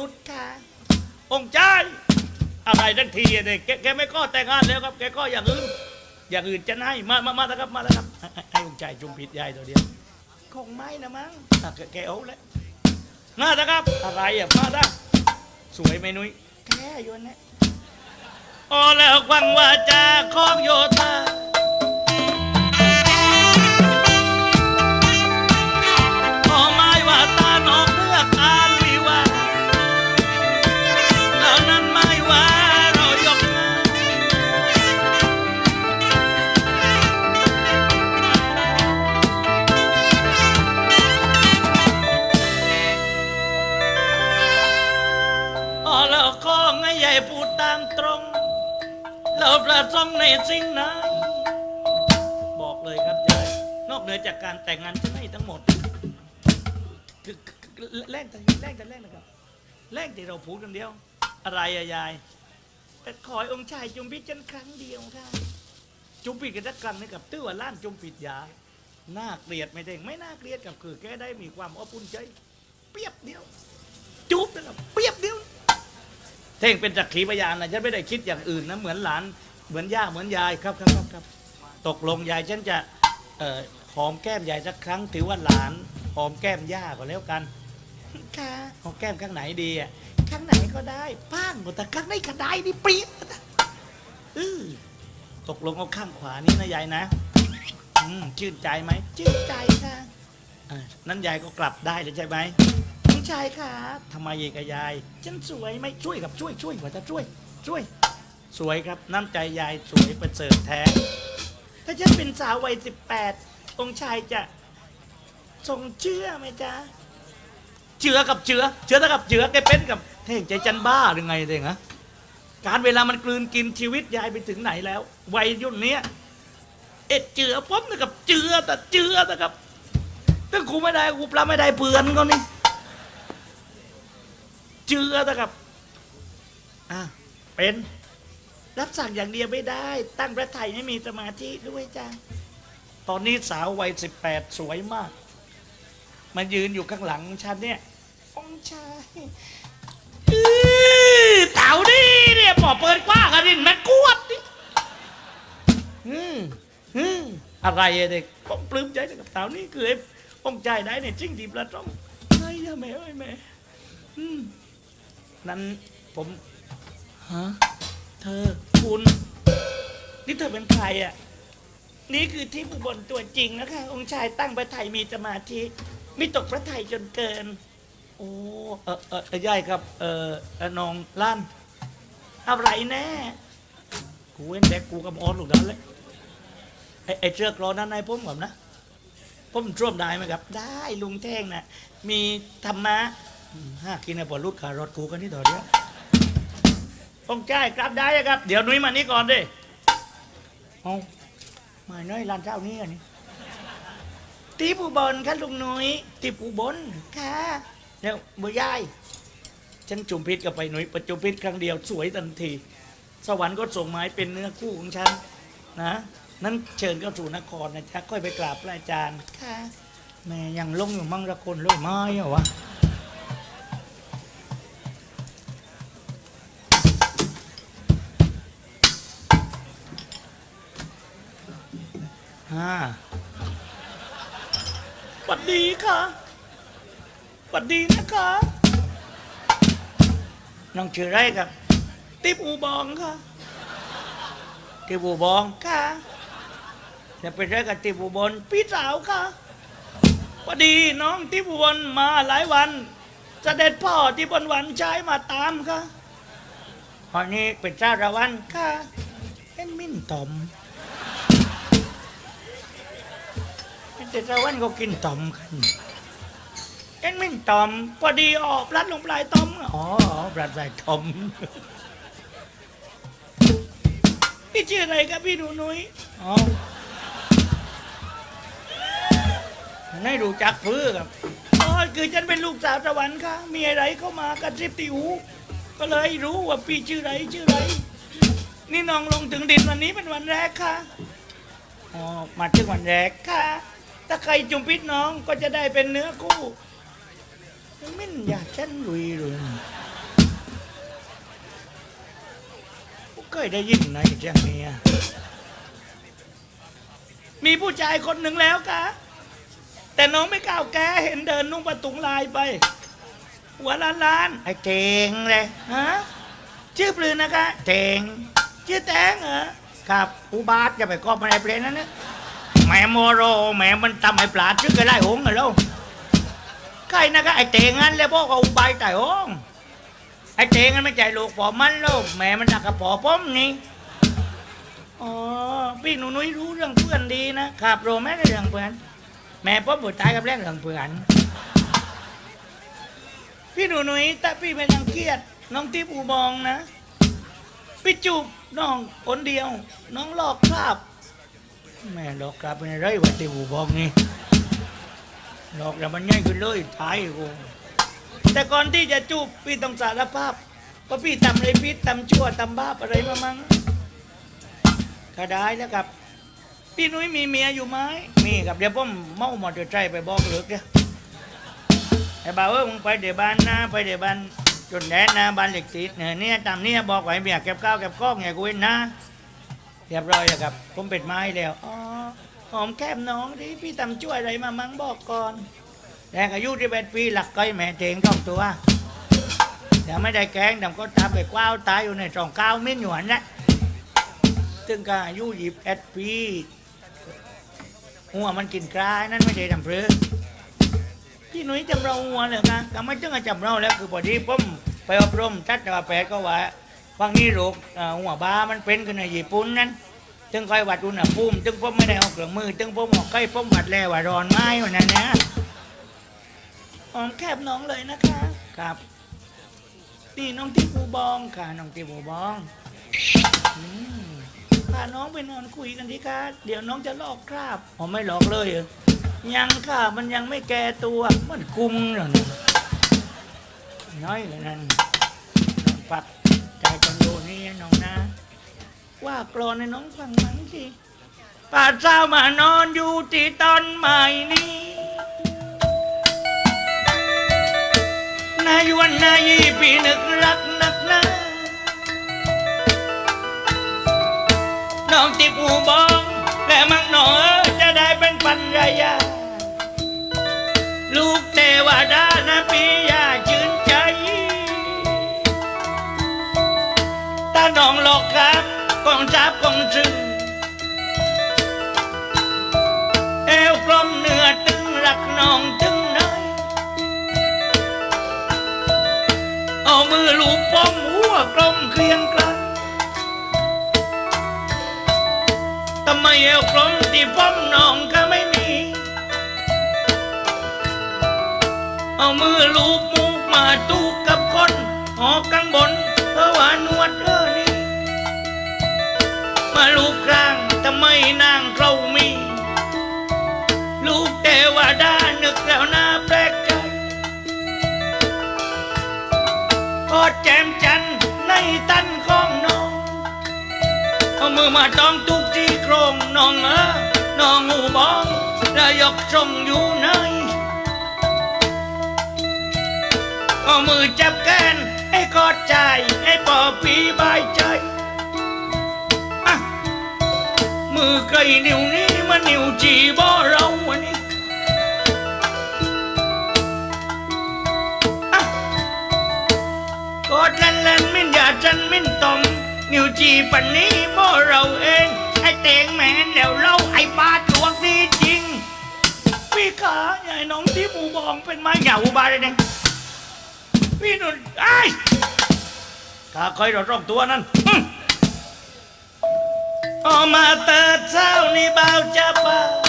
นุษค่ะองค์ชายอะไรทั้งทีอะเด็กแกแกไม่ก็แต่งงานแล้วครับ แกก็อย่างอื่นอย่างอื่นจะให้มามามาแล้วครับมาแล้วครับให้ให้องค์ชายจุมผิดยายตัวเดียวคงไม่นะมั้งอะแกแกเอาแล้วมาแล้วครับ อะไรอะมาได้สวยไหมนุ้ยแค่โยนนะอ๋อแล้วฟังว่าจาของโยธา ใหญ่พูดตามตรง เราประสงค์ในสิ่งนั้นบอกเลยครับยายนอกเหนือจากการแต่งงานจะให้ทั้งหมดคือแรกแต่แรกแต่แรกนะครับแรกที่เราพูดกันเดียว อะไรอะยายแต่ขอให้องค์ชายจุมพิษกันครั้งเดียวค่ะจุมพิษกันสักครั้งนะครับตื้อว่าล้านจุมพิษยาน่าเกลียดไม่ได้ไม่น่าเกลียดกับคือแกได้มีความอบอุ่นใจ เปียบเดียว จุ๊บนะครับเปียบเดียว เท่งเป็นจักขีพยานนะฉันไม่ได้คิดอย่างอื่นนะเหมือนหลานเหมือนย่าเหมือนยายครับครับครับครับ ตกลงยายฉันจะเอ่อหอมแก้มยายสักครั้ง ถือว่าหลานหอมแก้มย่าก็แล้วกันค่ะหอมแก้มข้างไหนดีอะข้างไหนก็ได้ป้านหมดแต่ข้างไหนก็ได้นี่เปรี้ยเออตกลงเอาข้างขวานี่นะยายนะอืมชื่นใจไหมชื่นใจค่ะอะนั้นยายก็กลับได้เลยใช่ไหมคุณ ชายค่ะทำไมเอกยาย ฉันสวยไหมช่วยกับช่วยช่วยกว่าจะช่วย ช่วย สวยครับน้ำใจยายสวยประเสริฐแท้ ถ้าฉันเป็นสาววัยสิบแปดองค์ชายจะทรงเชื่อไหมจ๊ะเจือกับเจือเจือกับเจือแกเป็นกับเท่งใจจันบ้าหรือไงเท่งฮะการเวลามันกลืนกินชีวิตยายไปถึงไหนแล้ว วัยยุ่นเนี้ยเอ็ดเจือผมนะครับเจือแต่เจือนะครับถ้ากูไม่ได้กูปลาไม่ได้เปือนก็นี่ เจือนะครับอะเป็นรับสั่งอย่างเดียวไม่ได้ ตั้งพระไทยให้มีสมาธิด้วยจ้าตอนนี้สาววัยสิบแปดสวยมาก มายืนอยู่ข้างหลังฉันเนี่ย องค์ชายอื้อเต่าดิเนี่ยหมอเปิดกว้างกันดิแม่กวดดิอืมอืมอะไรอะเด็กผมปลื้มใจกับเต่านี่คือไอ้องค์ชายได้เนี่ยจริงดีประจงใช่อะแม่เอ้ยแม่อืม นั้นผมฮะเธอคุณ นี่เธอเป็นใครอะ นี่คือที่ผู้บนตัวจริงนะคะ องค์ชายตั้งพระไทยมีสมาธิไม่ตกพระไทยจนเกิน โอ้เออเออเออย่ายครับเออเออน้องลั่นอะไรแน่กูเว้นแดกกูกับออนลูกนั้นเลยไอไอเชือกรอนั้นนายผมกับนะผมร่วมได้ไหมครับ ได้ลุงเท่งนะมีธรรมะอืม ห้ากินในบอลรุดขารถกูกันนี่ต่อเดียวองค์ชายกลับได้ครับ เดี๋ยวนุ้ยมานี่ก่อนดิเอามาน้อยลานเจ้านี่อันนี้ตีผู้บนค่ะลุงนุ้ยตีผู้บนค่ะเดี๋ยวบุยายฉันจุมพิษกับไปหนุ้ยประจุมพิษครั้งเดียวสวยทันที สวรรค์ก็ส่งไมาให้เป็นเนื้อคู่ของฉันนะนั้นเชิญเข้าสู่นครนะจ๊ะค่อยไปกราบพระอาจารย์ค่ะแม่ยังลงอยู่มั่งละคนเลยไม้เหรอวะ ฮ่าสวัสดีค่ะสวัสดีนะคะ น้องชื่ออะไรครับ ติ๊บอูบองค่ะ ติ๊บอูบองค่ะจะเป็นไรกับติ๊บอูบอลพี่สาวค่ะสวัสดีน้องติ๊บอูบอลมาหลายวันเสด็จพ่อที่บนวันใช้มาตามค่ะตอนนี้เป็นเจ้าระวันค่ะเอ็นมินตอม แต่ตะวันก็กินตอมกันเอ็นไม่ตอมพอดีออกรัดลงปลายตอมอ๋อปลายปลายตอมพี่ชื่ออะไรครับพี่หนูนุ้ยอ๋อไม่รู้จักเพื้อครับอ๋อคือฉันเป็นลูกสาวตะวันค่ะมีอะไรเข้ามากระซิบติวก็เลยรู้ว่าพี่ชื่ออะไรชื่ออะไร นี่น้องลงถึงดินวันนี้เป็นวันแรกค่ะอ๋อมาถึงวันแรกค่ะ ถ้าใครจุ่มพิษน้องก็จะได้เป็นเนื้อคู่ไม่อยากฉันลุยเลยกูเคยได้ยินไหนเจ้าเนียมีผู้ชายคนหนึ่งแล้วกะแต่น้องไม่กล้าแกเห็นเดินนุ่งประตุงลายไป หัวล้านล้านไอ้เจงเลยฮะชื่อปลืนนะคะเจงชื่อแตงเหรอครับผู้บาทจะไปกอบอะไรเพลนนั้นนี่ย ม่โมโรแม่มันทำไอ้ปลาชื่อกันไล่หงเหรอใครนะคะไอ้เจงงั้นเลยพ่อก็อุบายแต่หงไอ้เจงงั้นไม่ใจลูกปอมันลูกแม่มันดักกระปอป้อมนี่อ๋อพี่หนูนุ้ยรู้เรื่องเพื่อนดีนะครับโรแม่เรื่องเพื่อน แม่ป้อมบุตรตายกับแรงเรื่องเพื่อน พี่หนูหนุ่ยแต่พี่ไม่รังเกียจน้องทิพย์อูบองนะพี่จูบน้องคนเดียว น้องหลอกคราบ แม่หลอกคราบเป็นไรวะทิพย์อูบองนี่หลอกแล้วมันง่ายขึ้นเลยตายกูแต่ก่อนที่จะจูบพี่ต้องสารภาพว่าพี่ทำอะไรพิษทำชั่วทำบ้าปอะไรมามั้งก็ได้แล้วครับพี่นุ้ยมีเมียอยู่ไหมมีครับเดี๋ยวผมเมาหมอเตอร์ไซค์ไปบอกเลิกเดี๋ยวไอ้บ่าวเออมึงไปเดี๋ยวบ้านนะไปเดี๋ยวบ้านจนแดนนะบ้านเหล็กติดเนี่ยตามเนี่ยบอกไว้เมียเก็บข้าวเก็บข้องไงกูเห็นนะ เรียบร้อยแล้วครับ ผมเป็ดไม้แล้วอ๋อหอมแก้มน้องดิพี่ทำช่วยอะไรมามั้งบอกก่อนแดงอายุที่เป็นปีหลักก้อยแม่เจงต้องตัวเดี๋ยวไม่ได้แกงดำก็ตามไปกว้าวตายอยู่ในสองก้าเมิ้นหยวนนะซึ่งก็อายุยี่สิบเอ็ดปีหัวมันกินกลายนั่นไม่ได้ดำเพลิงพี่หนุ่ยจำเราหัวเลยนะก็ไม่ต้องจำเราแล้วคือพอดีผมไปอบรมทัศนแพทย์ก็ว่า ฟังนี้โรคอ่าหัวบ้ามันเป็นกันในญี่ปุ่นนั้นจึงคอยวัดอุณหภูมิจึงผมไม่ได้เอาเครื่องมือจึงผมออกใกล้ผมวัดแล้วว่าร้อนไหมวันนั้นนะหอมแคบน้องเลยนะคะครับนี่น้องที่ปูบองค่ะน้องที่ปูบองพาน้องไปนอนคุยกันดีค่ะเดี๋ยวน้องจะลอกคราบอ๋อไม่ลอกเลยเหรอยังค่ะมันยังไม่แก่ตัวมันกุมเหรอเนี่ยน้อยเลยนั่นนอน ใจกันอยู่นี่น้องนะ ว่ากรอนให้น้องฟังมั้งสิป่าเจ้ามานอนอยู่ที่ต้นไม้นี้นายวันนายปีนึกรักนักหนะน้องติดหูบองและมักหนอจะได้เป็นปันรายาลูกเทวดานะปีย จับกองจึงเอวกลมเนื้อตึงรักน้องถึงไหนเอามือลูบป้อมหัวกลมเคลียงกลทำไมเอวกลมที่ป้อมน้องก็ไม่มี เอามือลูบมูกมาตู อดแจมจันในตันของน้องเอามือมาต้องทุกที่โครงน้องเออน้องหูบองแล้วยกทรงอยู่ไหนเอามือจับแขนให้กอดใจให้ปอปีบายใจอะมือไกลนิ้วนี้มันนิ้วจีบอเราวันนี้ กอดแล่นมินอย่าจันมินตม นิวจีปันนี้บ่เราเอง ไอ้เตงแมนแล้วเราไอ้บาดลวงนี่จริง พี่ขาใหญ่น้องที่หมูบองเป็นไม้เหงาบาเลยเนี่ยพี่นุ่นไอ้ข้าเคยรอดรอบตัวนั้นออออกมาเติดเช้านี่เบาจะป่า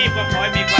ชีพก็ขอให้มีความ